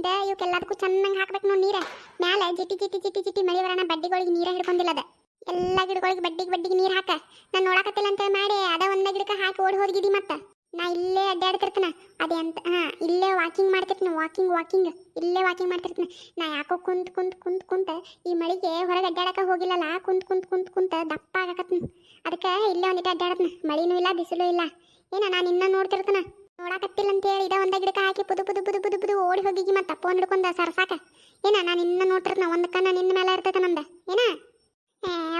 ಇದ, ಇವಕ್ಕೆಲ್ಲದಕ್ಕೂ ಚೆನ್ನಾಗಿ ಹಾಕ್ಬೇಕು ನೋಡಿ ನೀರ. ಮ್ಯಾಲೆ ಜಿಟಿ ಜಿಟಿ ಜಿಟಿ ಜಿಟಿ ಮಳಿ ಬರೋಣ, ಬಡ್ಡಿಗಳಿಗೆ ನೀರ ಹಿಡ್ಕೊಂಡಿಲ್ಲ ಅದ. ಎಲ್ಲ ಗಿಡಗಳಿಗೆ ಬಡ್ಡಿಗೆ ಬಡ್ಡಿಗೆ ನೀರು ಹಾಕ. ನಾನು ನೋಡಕತ್ತಿಲ್ಲ ಅಂತ ಮಾಡಿ, ಅದ ಒಂದ ಗಿಡಕ್ಕೆ ಹಾಕಿ ಓಡಿ ಹೋಗಿದಿ ಮತ್ತ. ನಾ ಇಲ್ಲೇ ಅಡ್ಡಾಡ್ತಿರ್ತನ ಅದೇ ಅಂತ, ಹಾ, ಇಲ್ಲೇ ವಾಕಿಂಗ್ ಮಾಡ್ತಿರ್ತೀನಿ ವಾಕಿಂಗ್ ವಾಕಿಂಗ್ ಇಲ್ಲೇ ವಾಕಿಂಗ್ ಮಾಡ್ತಿರ್ತೀನಿ. ನಾ ಯಾಕೋ ಕುಂತ್ ಕುಂತ್ ಕುಂತ್, ಕುಂತ ಈ ಮಳಿಗೆ ಹೊರಗೆ ಅಡ್ಡಾಡಕ ಹೋಗಿಲ್ಲಲ್ಲ ಕುಂತ್ ಕುಂತ್ ಕುಂತ್, ಕುಂತ ದಪ್ಪ ಆಗಕತ್ನ ಅದಕ್ಕೆ ಇಲ್ಲೇ ಒಂದಿಟ್ಟು ಅಡ್ಡಾಡತ್ನ ಮಳಿನೂ ಇಲ್ಲ, ಬಿಸಿಲೂ ಇಲ್ಲ. ಏನ, ನಾನು ಇನ್ನ ನೋಡ್ತಿರ್ತಾನ? ನೋಡಕತ್ತಿಲ್ಲ ಅಂತ ಹೇಳಿ ಇದ ಒಂದ ಗಿಡಕ್ಕೆ ಹಾಕಿ ಪುದು ಪುದು ಪುದು ಪುದು ಪುದು ಓಡಿ ಹೋಗಿಗಿ ಮತ್ತೆ ಫೋನ್ ಹಿಡ್ಕೊಂಡ ಸರ್ಸಾಕ. ಏನ ನಾನು ಇನ್ನ ನೋಡ್ತಿರ್ತಾನ, ಒಂದ ಕಣ್ಣ ನಿನ್ನ ಮೇಲೆ ಇರ್ತೈತೆ ನಂದ. ಏನ?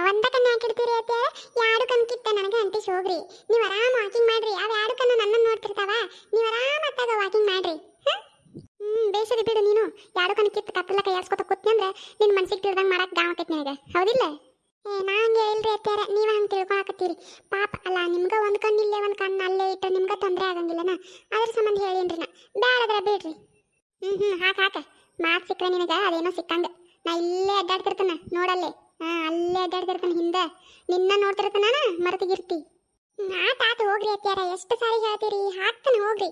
ಒಂದ ಕಣ್ಣ ಹಾಕಿಡ್ತೀರಿ ಅತ್ತೆ? ಯಾರು ಕಣ್ಕಿತ್ತ ನನಗೆ ಅಂಟಿಸ್ ಹೋಗ್ರಿ ನೀವು ಆರಾಮ ವಾಕಿಂಗ್ ಮಾಡ್ರಿ, ಅವ ಯಾರು ಕಣ್ಣ ನನ್ನ ನೋಡ್ತಿರ್ತಾವ. ನೀವು ಆರಾಮ ಅತ್ತಾಗ ವಾಕಿಂಗ್ ಮಾಡ್ರಿ? ಹ್ಮ್ ಬೇಸರಿ ಬಿಡು ನೀನು. ಯಾರು ಕಣ್ ಕಿತ್ತ ಕತ್ತಲ ಕೈಯಾಡ್ಸ್ಕೊತ ಕೂತ್ನಿ ಅಂದ್ರೆ ನಿನ್ ಮನ್ಸಿಗೆ ತಿಳ್ದಂಗ್ ಮಾಡಕ್ ಗಾವ್ ಆಕೈತಿ ನಿನಗೆ. ಹೌದಿಲ್ಲ? ಏ, ನಾ ಹಂಗೆ ಹೇಳ್ರಿ ಅತ್ತಾರ ನೀವ ಹಂಗೆ ತಿಳ್ಕೊಳಕತ್ತೀರಿ. ಪಾಪ, ಅಲ್ಲ ನಿಮ್ಗ ಒಂದ್ ಕಣ್ಣು ಇಲ್ಲೇ ಒಂದ್ ಕಣ್ಣು ಅಲ್ಲೇ ನಿಮ್ಗ ತೊಂದರೆ ಆಗಂಗಿಲ್ಲನ ಅದ್ರ ಸಂಬಂಧ ಹೇಳೇನ್ರಿ ನಾ ಬ್ಯಾಡದ್ರ ಬಿಡ್ರಿ ಹ್ಮ್ ಹ್ಮ್ ಹಾಕ ಹಾಕ ಮಾತ್ ಸಿಕ್ಕ ನಿನಗ ಅದೇನೋ ಸಿಕ್ಕಂಗ ನಾ ಇಲ್ಲೇ ಅಡ್ಡಾಡ್ತಿರ್ತಾನ ನೋಡಲ್ಲೇ ಹಾ ಅಲ್ಲೇ ಅಡ್ಡಾಡ್ತಿರ್ತಾನ ಹಿಂದ ನಿನ್ನ ನೋಡ್ತಿರ್ತಾನ ಮರೆತಿಗಿರ್ತಿ ಆತ ಆತ ಹೋಗ್ರಿ ಅತ್ಯಾರ ಎಷ್ಟು ಸಾರಿ ಹೇಳ್ತೀರಿ ಹಾಕ್ತಾನೆ ಹೋಗ್ರಿ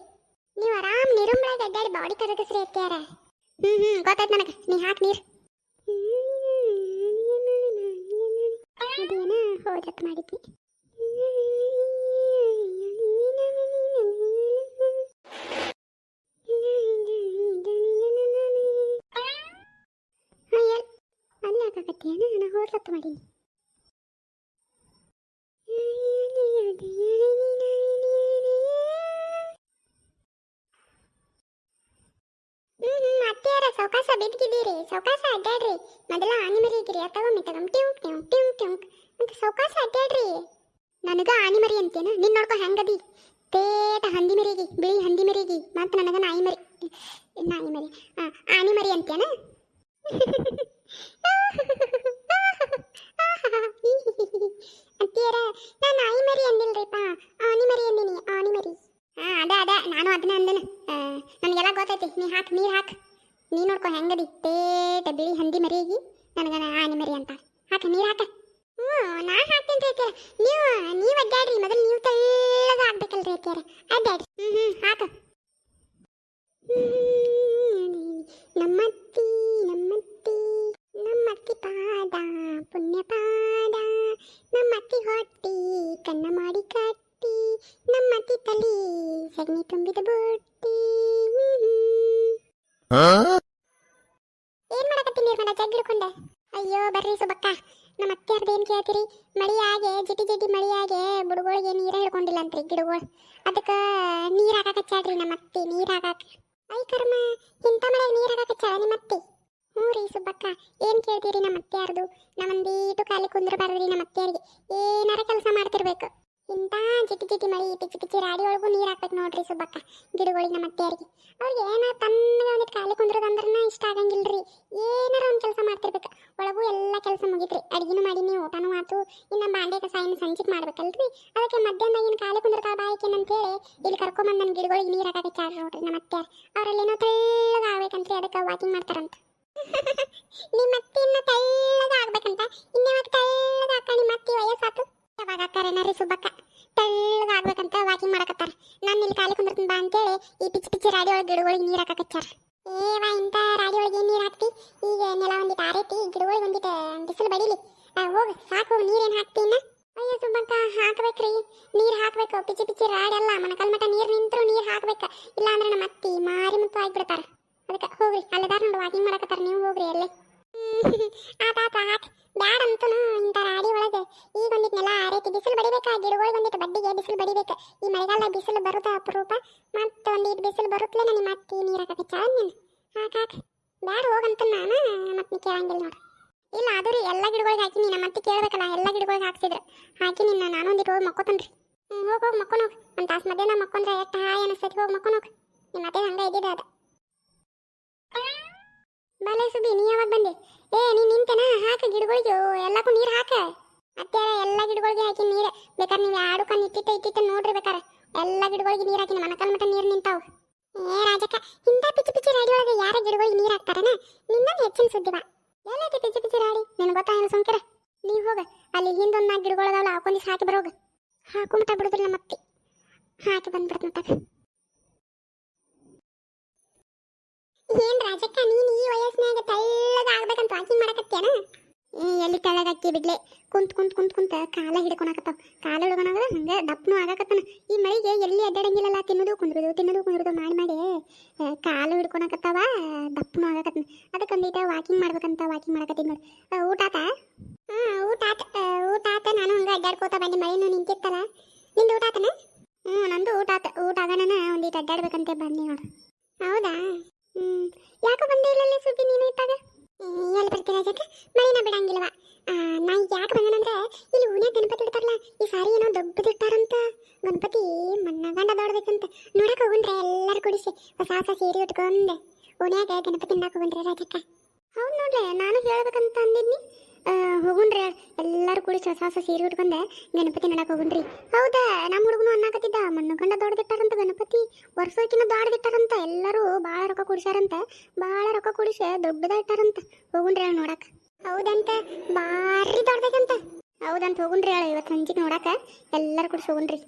ನೀವು ಆರಾಮ್ ನಿರುಂಬಳಾಗಿ ಅಡ್ಡಾಡಿ ಬಾಡಿ ಕರಗಿಸ್ರಿ ಅತ್ಯಾರ ಹ್ಮ್ ಹ್ಮ್ ಗೊತ್ತಾಯ್ತು ನನಗೆ ನೀ ಹಾಕ್ ನೀರು ಅದೇನ ಹೋದತ್ ಮಾಡಿದ್ವಿ ಆಗತ್ತೇನ ನಾನು ಹೋದ್ಲತ್ತು ಮಾಡೀನಿ. ಅತ್ತೆಯರ ಸೌಕಾಸ ಬಿದ್ದಿದ್ದೀರಿ, ಸೌಕಾಸ ಅಡ್ಡಾಡ್ರಿ. ಮೊದಲ ಆನಿ ಮರಿ ಇದ್ದೀರಿ ತಗೊಮ್ಮಿ ತಗೊಮ್ ಟ್ಯೂಂಕ್ ಟ್ಯೂಂಕ್ ಟ್ಯೂಂಕ್ ಟ್ಯೂಂಕ್. ಅಂತ ಸೌಕಾಸ ಅಡ್ಡಾಡ್ರಿ. ನನಗ ಆನಿಮರಿ ಅಂತೇನು ಅಂತೇನ ನಿನ್ ನೋಡ್ಕೊ ಹೆಂಗದಿ. ತೇಟ ಹಂದಿ ಮರಿಗೆ ಬಿಳಿ ಹಂದಿ ಮರಿಗೆ ಮತ್ತು ನನಗ ನಾಯಿ ಮರಿ ನಾಯಿ ಮರಿ ಆ, ಆನಿ ಮರಿ ಅಂತೇನ ಅಂತೀರ ನಾ ನಾಯಿ ಮರಿ ಅಂದಿಲ್ರಿಪ್ಪ. ಆನಿ ಮರಿ ಅಂದಿನಿ. ಆನಿ ಮರಿ. ಹಾ, ಅದ ಅದ. ನಾನು ಅದನ್ನ ಅಂದನ. ನನಗೆಲ್ಲ ಗೊತ್ತೈತಿ. ನೀ ಹಾಕ್, ನೀರು ಹಾಕ್. ನೀ ನೋಡ್ಕೊ ಹೆಂಗದಿ ತೇಟ ಬಿಳಿ ಹಂದಿ ಮರಿಗಿ ನನಗ ಆನಿ ಮರಿ ಅಂತ. ಏನ್ ಮಾಡಕತ್ತೀನಿ ನಿರ್ಮಲ ಜಗ್ ಹಿಡ್ಕೊಂಡೆ ಅಯ್ಯೋ, ಬರ್ರಿ ಸುಬಕ್ಕ ನಮ್ಮ ಅತ್ತೆಯರ್ದು ಏನ್ ಕೇಳ್ತೀರಿ? ಮಳಿಯಾಗೆ, ಜಿಟಿ ಜಿಟಿ ಮಳಿಯಾಗೆ ಬುಡುಗಳಿಗೆ ನೀರ ಹಿಡ್ಕೊಂಡಿಲ್ಲ ಅಂತ್ರಿ ಗಿಡಗಳು. ಅದಕ್ಕ ನೀರ್ ಹಾಕಾಕಚ್ಚಾಡ್ರಿ ನಮ್ಮ ಅತ್ತಿ, ನೀರ್ ಹಾಕಾಕ. ಐ ಕರ್ಮ, ಇಂಥ ಮಳೆಗೆ ನೀರ್ ಹಾಕಾಕಚ್ಚಾಳ ನಿಮ್ಮ ಅತ್ತಿ. ಹ್ಞೂ ರೀ ಸುಬ್ಬಕ್ಕ. ಏನ್ ಕೇಳ್ತೀರಿ ನಮ್ಮ ಅತ್ತೆಯರ್ದು ನಮ್ಮಂದೀಟು ಖಾಲಿ ಕುಂದ್ರಬಾರ್ದ್ರಿ ನಮ್ಮ ಅತ್ತೆಯರಿಗೆ ಏನಾರ ಕೆಲಸ ಮಾಡ್ತಿರ್ಬೇಕು. ಇಂಥ ಜಿಟಿ ಜಿಟಿ ಮಳಿ ಪಿಚ್ಚಿ ಪಿಚ್ಚಿ ರಾಡಿ ಒಳಗೂ ನೀರು ಹಾಕ್ಬೇಕು ನೋಡ್ರಿ ಸುಬ್ಬಕ್ಕ, ಗಿಡಗಳಿಗೆ ನಮ್ಮ ಅತ್ತೆಯರಿಗೆ. ಅವ್ರಿಗೆ ಏನಾರ ತಣ್ಣಗೆ ಒಂದಿಟ್ಟು ಖಾಲಿ ಕುಂದ್ರದಂದ್ರನ ಇಷ್ಟ ಆಗಂಗಿಲ್ರಿ. ಏನಾರ ಒಂದು ಕೆಲಸ ಮಾಡ್ತಿರ್ಬೇಕು. ಒಳಗೂ ಎಲ್ಲ ಕೆಲಸ ಮುಗಿತ್ರಿ. ಅಡಿಗೆನೂ ಮಾಡೀನಿ ಊಟನೂ ಆತು. ಇನ್ನು ಬಾಂಡೆ ಕಸ ಇನ್ನು ಸಂಜಿಕ್ ಮಾಡ್ಬೇಕಲ್ರಿ. ಅದಕ್ಕೆ ಮಧ್ಯಾಹ್ನದಾಗಿನ ಖಾಲಿ ಕುಂದ್ರತಾವ ಬಾಯ್ಕೇನ್ ಅಂತೇಳಿ ಇಲ್ಲಿ ಕರ್ಕೊಂಬಂದು ನನ್ನ ಗಿಡಗಳಿಗೆ ನೀರು ಹಾಕಕ್ಕೆ ಚಾರ್ಜ್ ನೋಡ್ರಿ ನಮ್ಮ ಅತ್ತೆ ಅವರಲ್ಲೇನೋ ತೆಳ್ಳಗ ಆಗ್ಬೇಕಂತ್ರಿ ಅದಕ್ಕೆ ವಾಕಿಂಗ್ ಮಾಡ್ತಾರಂತ. ನಿಮ್ಮ ಅತ್ತೆ ಇನ್ನ ತೆಳ್ಳಗ ಆಗ್ಬೇಕಂತ ಮತ್ತೆ ತೆಳ್ಳಗ ಹಾಕ ನಿಮ್ಮ ಮತ್ತೆ ವಯಸ್ಸಾತು? ಯಾವಾಗ ಹಾಕಾರೇನಾರಿ ಸುಬ್ಬಕ್ಕ ತೆಳ್ಳಗಾಗ್ಬೇಕಂತ ವಾಕಿಂಗ್ ಮಾಡಕತ್ತಾರ. ನಾನು ಇಲ್ಲಿ ಕಾಲಿ ಕುಂದಿರ್ತೀನಿ ಬಾ ಅಂತೇಳಿ ಈ ಪಿಚ್ ಪಿಚ್ಚಿ ರಾಡಿ ಒಳಗೆ ಗಿಡಗಳಿಗೆ ನೀರು ಹಾಕಕಚ್ಚಾರ ಏವ ಇಂಥ ರಾಡಿ ಒಳಗೆ ನೀರು ಹಾಕ್ತಿ? ಈಗ ನೆಲ ಒಂದಿಟ್ಟು ಆರೈತಿ, ಗಿಡಗಳಿಗೆ ಒಂದಿಟ್ಟು ಬಿಸಿಲು ಬಡಿಲಿ. ಹೋಗಿ, ಸಾಕು, ನೀರೇನು ಹಾಕ್ತಿ ಇನ್ನ? ಅಯ್ಯೋ ಸುಬ್ಬಕ್ಕ, ಹಾಕ್ಬೇಕ್ರಿ. ನೀರು ಹಾಕ್ಬೇಕು, ಪಿಚ್ಚಿ ಪಿಚ್ಚಿ ರಾಡಿ ಅಲ್ಲ ಮೊಣಕಾಲ್ ಮಟ ನೀರು ನಿಂತರೂ ನೀರು ಹಾಕ್ಬೇಕು. ಇಲ್ಲ ಅಂದ್ರೆ ನಮ್ಮ ಅತ್ತಿ ಮಾರಿ ಮುತ್ತು ಆಗ್ಬಿಡ್ತಾರ. ಅದಕ್ಕೆ ಹೋಗ್ರಿ, ಅಲ್ಲದಾರ ನೋಡಿ ವಾಕಿಂಗ್ ಮಾಡಕತ್ತಾರ, ನೀವು ಹೋಗ್ರಿ ಅಲ್ಲೇ. ಆತ ಆತ ಹಾಕ್ ಬ್ಯಾಡ ಅಂತನು ಇಂಥ ರಾಡಿ ಒಳಗೆ. ಈಗ ಒಂದಿಟ್ಟು ನೆಲ ಆರೈತಿ ಬಿಸಿಲು ಬಡಿಬೇಕಾ? ಗಿಡಗಳಿಗೆ ಒಂದಿಟ್ಟು ಬಡ್ಡಿಗೆ ಬಿಸಿಲು ಬಡಿಬೇಕು. ಈ ಮಳೆಗಾಲ ಬಿಸಿಲು ಬರುತ್ತಾ ಅಪರೂಪ? ಮತ್ತೆ ಒಂದಿಟ್ಟು ಬಿಸಿಲು ಬರುತ್ತಲೇ ನಿಮ್ಮ ಅತ್ತಿ ನೀರು ಹಾಕಕ್ಕೆ ಚಾಲ ನೀನು ಹಾಕಾಕ ಹಾಕ್ ಬ್ಯಾಡ ಹೋಗಂತ ನಾನು, ಮತ್ತೆ ನೀ ಕೇಳಂಗಿಲ್ಲ ನೋಡು. ಇಲ್ಲ, ಅದು ರೀ, ಎಲ್ಲ ಗಿಡಗಳಿಗೆ ಹಾಕಿ ನೀನು ಮತ್ತೆ ಕೇಳಬೇಕಲ್ಲ, ಎಲ್ಲ ಗಿಡಗಳಿಗೆ ಹಾಕ್ಸಿದ್ರೆ. ಹಾಕಿ ನಿನ್ನ ನಾನು ಒಂದಿಟ್ಟು ಹೋಗಿ ಮಕ್ಕೋತನ್ರಿ. ಹೋಗಿ ಹೋಗಿ ಮಕ್ಕೊಂಡು ಒಂದು ತಾಸು ಮಧ್ಯಾಹ್ನ ಮಕ್ಕೊಂಡ್ರೆ ಎಷ್ಟು ಹಾಯ್ ಅನಿಸ್ತೈತಿ, ಹೋಗಿ ಮಕ್ಕೊಂಡು ಹೋಗಿ ನಿಮ್ಮ ಮತ್ತೆ ಹಂಗೆ ಇದ್ದಿದ್ದು ಅದು. ಬಾಲೆ ಸುದ್ದಿ, ನೀ ಯಾವಾಗ ಬಂದೆ? ಏ ನೀ ನಿಂತೇನ? ಹಾಕ ಗಿಡಗಳಿಗೆ ಎಲ್ಲಕ್ಕೂ ನೀರು ಹಾಕ. ಅತ್ಯಾರ ಎಲ್ಲ ಗಿಡಗಳಿಗೆ ಹಾಕಿ ನೀರು. ಬೇಕಾದ್ರೆ ನೀವು ಯಾರು ಕಣ್ಣು ಇಟ್ಟಿಟ್ಟು ಇಟ್ಟಿಟ್ಟು ನೋಡ್ರಿ ಬೇಕಾರೆ ಎಲ್ಲ ಗಿಡಗಳಿಗೆ ನೀರು ಹಾಕಿ ಮನಕಲ್ ಮಟ್ಟ ನೀರು ನಿಂತಾವು. ಏ, ರಾಜಕ್ಕ, ಇಂಥ ಪಿಚ್ಚಿ ಪಿಚ್ಚಿ ರಾಡಿ ಒಳಗೆ ಯಾರ ಗಿಡಗಳಿಗೆ ನೀರು ಹಾಕ್ತಾರನ? ನಿನ್ನೊಂದು ಹೆಚ್ಚಿನ ಸುದ್ದಿ ಬಾ. ಎಲ್ಲೈತಿ ಪಿಚ್ಚಿ ಪಿಚ್ಚಿ ರಾಡಿ? ನಿನ್ ಗೊತ್ತಾ ಏನು ಸೋಂಕಿರ ನೀವು ಹೋಗ, ಅಲ್ಲಿ ಹಿಂದೊಂದು ನಾಲ್ಕು ಗಿಡಗಳದಾವಲ್ಲ ಹಾಕೊಂಡಿಸ್ ಹಾಕಿ ಬರೋಗ. ಹಾಕೊಂಬಿಟ್ಟ ಬಿಡುದ್ರಿ ನಮ್ಮ ಅತ್ತಿ ಹಾಕಿ ಬಂದ್ಬಿಡ್ತು ಮತ್ತಾಗ ಏನ್ ರಾಜಕ್ಕ, ನೀನ್ ಈ ವಯಸ್ಸಿನಾಗ ತೆಳ್ಳಗ ಆಗ್ಬೇಕಂತ ವಾಕಿಂಗ್ ಮಾಡಕತ್ತೇನ ಎಲ್ಲಿ ತೆಳ್ಳಗಾಕಿ ಬಿಡ್ಲೆ? ಕುಂತ್ ಕುಂತ್ ಕುಂತ್, ಕುಂತ ಕಾಲ ಹಿಡ್ಕೊಳಕತ್ತಾವ. ಕಾಲ ಹಿಡ್ಕೊಳಗ ಹಂಗ ದಪ್ಪನು ಆಗಾಕತ್ತಾನ. ಈ ಮಳಿಗೆ ಎಲ್ಲಿ ಅಡ್ಡಾಡಂಗಿಲ್ಲಲ್ಲ, ತಿನ್ನೋದು, ಕುಂದ್ರದು ತಿನ್ನೋದು, ಕುಂದ್ರದು, ಮಾಡಿ ಮಾಡಿ ಕಾಲು ಹಿಡ್ಕೊಳಕತ್ತಾವ ದಪ್ಪನು ಆಗಾಕತ್ತಾನ. ಅದಕ್ಕೆ ಒಂದೀಟ ವಾಕಿಂಗ್ ಮಾಡ್ಬೇಕಂತ ವಾಕಿಂಗ್ ಮಾಡಕತ್ತೀನಿ ನೋಡಿ. ಊಟ ಆತ? ಹಾ, ಊಟ ಆತ ಊಟ ಆತ. ನಾನು ಹಂಗ ಅಡ್ಡಾಡ್ಕೋತ ಬಂದೆ ಮಳೆನೂ ನಿಂತಿತ್ತಲ್ಲ. ನಿಂದು ಊಟ ಆತನ? ಹ್ಞೂ ನಂದು ಊಟ ಆತ. ಊಟ ಆಗಣ ಒಂದೀಟ ಅಡ್ಡಾಡ್ಬೇಕಂತ ಬಂದೆ ನೋಡು. ಹೌದಾ ಹ್ಮ್ ಯಾಕೆ ಬಂದೆ ಇಲ್ಲ ಸುದ್ದಿ ನೀನು ಇದ್ದಾಗ ಎಲ್ಲಿ ಬರ್ತೀರ ಜೊತೆ ಮಳಿನ ಬಿಡಂಗಿಲ್ವ ಆ, ನಾ ಯಾಕೆ ಬಂದನಂದ್ರೆ ಇಲ್ಲಿ ಓಣ್ಯಾಗ ಗಣಪತಿ ಇಡ್ತಾರಲ್ಲ ಈ ಸಾರಿ ಏನೋ ದೊಡ್ಡದು ಇಟ್ಟಾರಂತ ಗಣಪತಿ ಮಣ್ಣಗಂಡ ದೊಡ್ಡಬೇಕಂತ ನೋಡಕ್ ಹೋಗುಣ್ರೆ ಎಲ್ಲರೂ ಕುಡಿಸಿ ಹೊಸ ಹೊಸ ಸೀರೆ ಓನ್ಯಾಗ ಗಣಪತಿ ನಾಕ್ ಹೋಗುಣ್ರೆ ರಾಜಕ್ಕ. ಹೌದು ನೋಡ್ಲೆ, ನಾನು ಹೇಳ್ಬೇಕಂತ ಅಂದಿದ್ನಿ. ಹೋಗುಣ್ರಿ, ಎಲ್ಲರೂ ಕೂಡಿಸಿ ಹೊಸ ಹೊಸ ಸೀರೆ ಉಟ್ಕೊಂಡೆ ಗಣಪತಿ ನೋಡಕ್ ಹೋಗುಣ್ರಿ. ಹೌದಾ ನಮ್ಮ ಹುಡುಗನು ಅನ್ನಕತ್ತಿದ್ದ, ಮಣ್ಣು ಕಂಡ ದೊಡ್ಡದಿಟ್ಟಾರಂತ ಗಣಪತಿ ವರ್ಷಕ್ಕಿಂತ ದೊಡ್ಡದಿಟ್ಟಾರಂತ ಎಲ್ಲರೂ ಬಾಳ ರೊಕ್ಕ ಕುಡಿಸ್ಯಾರಂತ, ಬಾಳ ರೊಕ್ಕ ಕುಡಿಸಿ ದೊಡ್ಡದ ಇಟ್ಟಾರಂತ ಹೋಗುಣ್ರಿ ಹೇಳಿ ನೋಡಕ್. ಹೌದಂತ, ಬಾರಿ ದೊಡ್ಡದಂತ ಹೌದಂತ, ಹೋಗುಣ್ರಿ ಹೇಳಿ, ಇವತ್ತು ಸಂಜೆಗೆ ನೋಡಕ ಎಲ್ಲರೂ ಕುಡಿಸಿ ಹೋಗುಣ್ರಿ